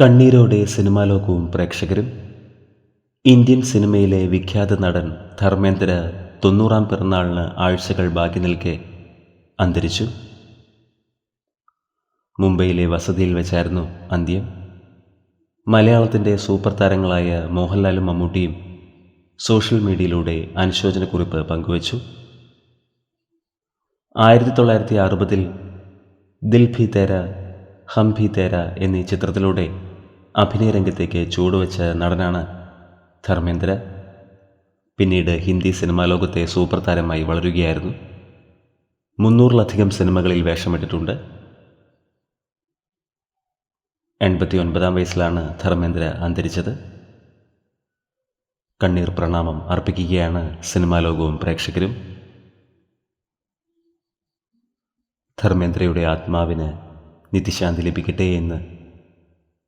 കണ്ണീരോടെ സിനിമാ ലോകവും പ്രേക്ഷകരും ഇന്ത്യൻ സിനിമയിലെ വിഖ്യാത നടൻ ധർമ്മേന്ദ്ര തൊണ്ണൂറാം പിറന്നാളിന് ആഴ്ചകൾ ബാക്കി നിൽക്കെ അന്തരിച്ചു. മുംബൈയിലെ വസതിയിൽ വെച്ചായിരുന്നു അന്ത്യം. മലയാളത്തിന്റെ സൂപ്പർ താരങ്ങളായ മോഹൻലാലും മമ്മൂട്ടിയും സോഷ്യൽ മീഡിയയിലൂടെ അനുശോചനക്കുറിപ്പ് പങ്കുവച്ചു. ആയിരത്തി തൊള്ളായിരത്തി അറുപതിൽ ദിൽ ഭി തേര ഹം ഭി തേര എന്നീ ചിത്രത്തിലൂടെ അഭിനയ രംഗത്തേക്ക് ചുവടുവെച്ച നടനാണ് ധർമ്മേന്ദ്ര. പിന്നീട് ഹിന്ദി സിനിമാ ലോകത്തെ സൂപ്പർ താരമായി വളരുകയായിരുന്നു. മുന്നൂറിലധികം സിനിമകളിൽ വേഷമിട്ടിട്ടുണ്ട്. എൺപത്തി ഒൻപതാം വയസ്സിലാണ് ധർമ്മേന്ദ്ര അന്തരിച്ചത്. കണ്ണീർ പ്രണാമം അർപ്പിക്കുകയാണ് സിനിമാ ലോകവും പ്രേക്ഷകരും. ധർമ്മേന്ദ്രയുടെ ആത്മാവിന് നിത്യശാന്തി ലഭിക്കട്ടെ എന്ന്